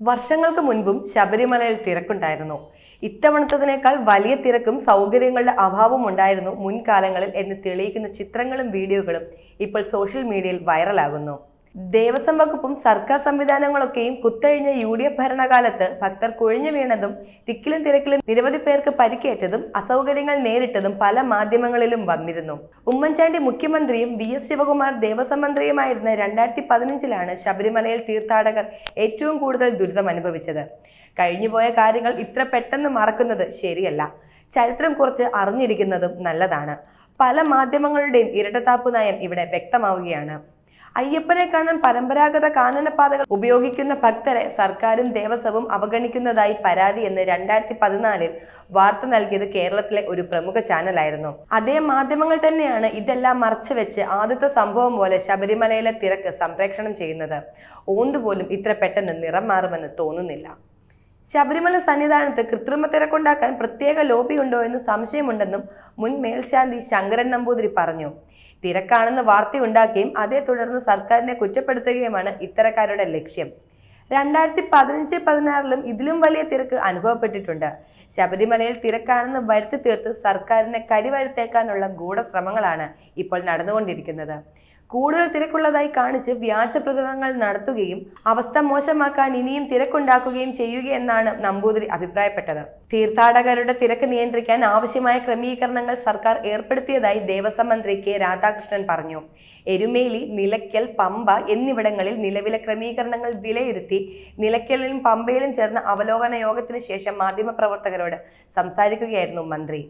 വർഷങ്ങൾക്ക് മുൻപും ശബരിമലയിൽ തിരക്കുണ്ടായിരുന്നു. ഇത്തവണത്തതിനേക്കാൾ വലിയ തിരക്കും സൗകര്യങ്ങളുടെ അഭാവവും ഉണ്ടായിരുന്നു മുൻകാലങ്ങളിൽ എന്ന് തെളിയിക്കുന്ന ചിത്രങ്ങളും വീഡിയോകളും ഇപ്പോൾ സോഷ്യൽ മീഡിയയിൽ വൈറലാകുന്നു. ദേവസ്വം വകുപ്പും സർക്കാർ സംവിധാനങ്ങളൊക്കെയും കുത്തഴിഞ്ഞ യു ഡി എഫ് ഭരണകാലത്ത് ഭക്തർ കുഴിഞ്ഞു വീണതും തിക്കിലും തിരക്കിലും നിരവധി പേർക്ക് പരിക്കേറ്റതും അസൗകര്യങ്ങൾ നേരിട്ടതും പല മാധ്യമങ്ങളിലും വന്നിരുന്നു. ഉമ്മൻചാണ്ടി മുഖ്യമന്ത്രിയും വി എസ് ശിവകുമാർ ദേവസ്വം മന്ത്രിയുമായിരുന്ന രണ്ടായിരത്തി പതിനഞ്ചിലാണ് ശബരിമലയിൽ തീർത്ഥാടകർ ഏറ്റവും കൂടുതൽ ദുരിതം അനുഭവിച്ചത്. കഴിഞ്ഞുപോയ കാര്യങ്ങൾ ഇത്ര പെട്ടെന്ന് മറക്കുന്നത് ശരിയല്ല. ചരിത്രം കുറച്ച് അറിഞ്ഞിരിക്കുന്നതും നല്ലതാണ്. പല മാധ്യമങ്ങളുടെയും ഇരട്ടത്താപ്പ് നയം ഇവിടെ വ്യക്തമാവുകയാണ്. അയ്യപ്പനെ കാണാൻ പരമ്പരാഗത കാനനപാതകൾ ഉപയോഗിക്കുന്ന ഭക്തരെ സർക്കാരും ദേവസ്വവും അവഗണിക്കുന്നതായി പരാതി എന്ന് രണ്ടായിരത്തി പതിനാലിൽ വാർത്ത നൽകിയത് കേരളത്തിലെ ഒരു പ്രമുഖ ചാനലായിരുന്നു. അതേ മാധ്യമങ്ങൾ തന്നെയാണ് ഇതെല്ലാം മറച്ചുവെച്ച് ആദ്യത്തെ സംഭവം പോലെ ശബരിമലയിലെ തിരക്ക് സംപ്രേക്ഷണം ചെയ്യുന്നത്. ഓന്തുപോലും ഇത്ര പെട്ടെന്ന് നിറം മാറുമെന്ന് തോന്നുന്നില്ല. ശബരിമല സന്നിധാനത്ത് കൃത്രിമ തിരക്കുണ്ടാക്കാൻ പ്രത്യേക ലോബി ഉണ്ടോ എന്ന് സംശയമുണ്ടെന്നും മുൻ മേൽശാന്തി ശങ്കരൻ നമ്പൂതിരി പറഞ്ഞു. തിരക്കാണെന്ന് വാർത്തയുണ്ടാക്കുകയും അതേ തുടർന്ന് സർക്കാരിനെ കുറ്റപ്പെടുത്തുകയുമാണ് ഇത്തരക്കാരുടെ ലക്ഷ്യം. രണ്ടായിരത്തി പതിനഞ്ച് പതിനാറിലും ഇതിലും വലിയ തിരക്ക് അനുഭവപ്പെട്ടിട്ടുണ്ട്. ശബരിമലയിൽ തിരക്കാണെന്ന് വരുത്തി തീർത്ത് സർക്കാരിനെ കരിവരുത്തേക്കാനുള്ള ഗൂഢശ്രമങ്ങളാണ് ഇപ്പോൾ നടന്നുകൊണ്ടിരിക്കുന്നത്. കൂടുതൽ തിരക്കുള്ളതായി കാണിച്ച് വ്യാജ പ്രചരണങ്ങൾ നടത്തുകയും അവസ്ഥ മോശമാക്കാൻ ഇനിയും തിരക്കുണ്ടാക്കുകയും ചെയ്യുകയെന്നാണ് നമ്പൂതിരി അഭിപ്രായപ്പെട്ടത്. തീർത്ഥാടകരുടെ തിരക്ക് നിയന്ത്രിക്കാൻ ആവശ്യമായ ക്രമീകരണങ്ങൾ സർക്കാർ ഏർപ്പെടുത്തിയതായി ദേവസ്വം മന്ത്രി കെ രാധാകൃഷ്ണൻ പറഞ്ഞു. എരുമേലി നിലയ്ക്കൽ പമ്പ എന്നിവിടങ്ങളിൽ നിലവിലെ ക്രമീകരണങ്ങൾ വിലയിരുത്തി നിലയ്ക്കലിലും പമ്പയിലും ചേർന്ന അവലോകന യോഗത്തിന് ശേഷം മാധ്യമപ്രവർത്തകരോട് സംസാരിക്കുകയായിരുന്നു മന്ത്രി.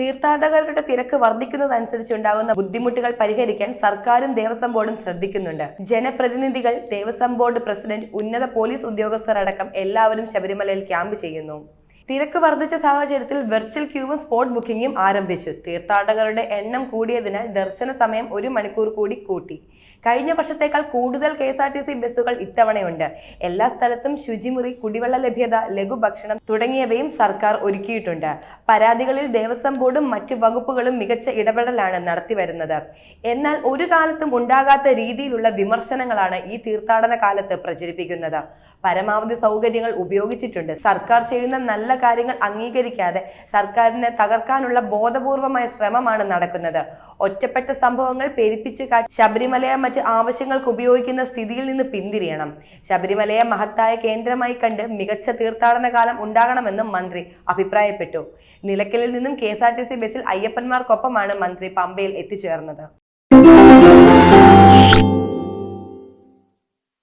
തീർത്ഥാടകരുടെ തിരക്ക് വർദ്ധിക്കുന്നതനുസരിച്ച് ഉണ്ടാകുന്ന ബുദ്ധിമുട്ടുകൾ പരിഹരിക്കാൻ സർക്കാരും ദേവസ്വം ബോർഡും ശ്രദ്ധിക്കുന്നുണ്ട്. ജനപ്രതിനിധികൾ ദേവസ്വം ബോർഡ് പ്രസിഡന്റ് ഉന്നത പോലീസ് ഉദ്യോഗസ്ഥർ അടക്കം എല്ലാവരും ശബരിമലയിൽ ക്യാമ്പ് ചെയ്യുന്നു. തിരക്ക് വർദ്ധിച്ച സാഹചര്യത്തിൽ വെർച്വൽ ക്യൂവും സ്പോട്ട് ബുക്കിംഗും ആരംഭിച്ചു. തീർത്ഥാടകരുടെ എണ്ണം കൂടിയതിനാൽ ദർശന സമയം ഒരു മണിക്കൂർ കൂടി കൂട്ടി. കഴിഞ്ഞ വർഷത്തേക്കാൾ കൂടുതൽ K S R T C ബസ്സുകൾ ഇത്തവണയുണ്ട്. എല്ലാ സ്ഥലത്തും ശുചിമുറി കുടിവെള്ള ലഭ്യത ലഘുഭക്ഷണം തുടങ്ങിയവയും സർക്കാർ ഒരുക്കിയിട്ടുണ്ട്. പരാതികളിൽ ദേവസ്വം ബോർഡും മറ്റ് വകുപ്പുകളും മികച്ച ഇടപെടലാണ് നടത്തിവരുന്നത്. എന്നാൽ ഒരു കാലത്തും ഉണ്ടാകാത്ത രീതിയിലുള്ള വിമർശനങ്ങളാണ് ഈ തീർത്ഥാടന കാലത്ത് പ്രചരിപ്പിക്കുന്നത്. പരമാവധി സൗകര്യങ്ങൾ ഉപയോഗിച്ചിട്ടുണ്ട്. സർക്കാർ ചെയ്യുന്ന നല്ല കാര്യങ്ങൾ അംഗീകരിക്കാതെ സർക്കാരിനെ തകർക്കാനുള്ള ബോധപൂർവമായ ശ്രമമാണ് നടക്കുന്നത്. ഒറ്റപ്പെട്ട സംഭവങ്ങൾ പെരുപ്പിച്ച് ശബരിമലയെ മറ്റ് ആവശ്യങ്ങൾക്ക് ഉപയോഗിക്കുന്ന സ്ഥിതിയിൽ നിന്ന് പിന്തിരിയണം. ശബരിമലയെ മഹത്തായ കേന്ദ്രമായി കണ്ട് മികച്ച തീർത്ഥാടന കാലം ഉണ്ടാകണമെന്നും മന്ത്രി അഭിപ്രായപ്പെട്ടു. നിലയ്ക്കലിൽ നിന്നും കെ ബസ്സിൽ അയ്യപ്പന്മാർക്കൊപ്പമാണ് മന്ത്രി പമ്പയിൽ എത്തിച്ചേർന്നത്.